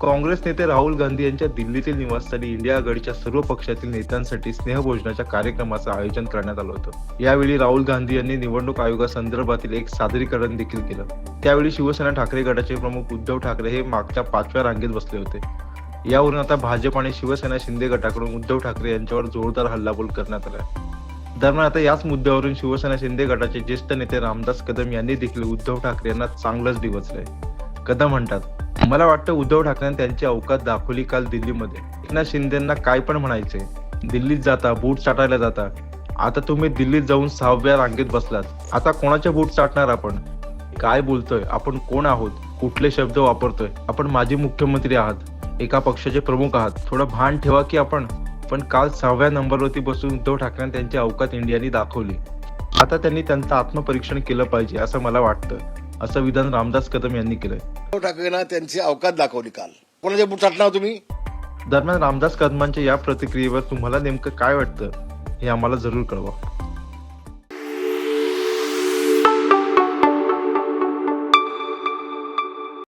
काँग्रेस नेते राहुल गांधी यांच्या दिल्लीतील निवासस्थानी इंडिया आघाडीच्या सर्व पक्षातील नेत्यांसाठी स्नेहभोजनाच्या कार्यक्रमाचं आयोजन करण्यात आलं होतं. यावेळी राहुल गांधी यांनी निवडणूक आयोगासंदर्भातील एक सादरीकरण देखील केलं. त्यावेळी शिवसेना ठाकरे गटाचे प्रमुख उद्धव ठाकरे हे मागच्या पाचव्या रांगेत बसले होते. यावरून आता भाजप आणि शिवसेना शिंदे गटाकडून उद्धव ठाकरे यांच्यावर जोरदार हल्लाबोल करण्यात आला दरम्यान आता याच मुद्द्यावरून शिवसेना शिंदे गटाचे ज्येष्ठ नेते रामदास कदम यांनी देखील उद्धव ठाकरे यांना चांगलंच डिवचलंय कदम म्हणतात मला वाटतं उद्धव ठाकरेंनी त्यांची अवकात दाखवली काल दिल्लीमध्ये. एकनाथ शिंदेना काय पण म्हणायचे दिल्लीत जाता बूट चाटायला जाता. आता तुम्ही दिल्लीत जाऊन सहाव्या रांगेत बसलात. आता कोणाचे बूट चाटणार आपण? काय बोलतोय? आपण कोण आहोत? कुठले शब्द वापरतोय? आपण माजी मुख्यमंत्री आहात. एका पक्षाचे प्रमुख आहात. थोडं भान ठेवा की आपण. पण काल सहाव्या नंबरवरती बसून उद्धव ठाकरेंनी त्यांची अवकात इंडियानी दाखवली. आता त्यांनी त्यांचं आत्मपरीक्षण केलं पाहिजे असं मला वाटतं. असं विधान रामदास कदम यांनी केलंय. ठाकरेंना त्यांची अवकात दाखवली काल. कोणाचे बुट टाकणार तुम्ही? दरम्यान रामदास कदमांच्या या प्रतिक्रियेवर तुम्हाला नेमकं काय वाटतं हे आम्हाला जरूर कळवा.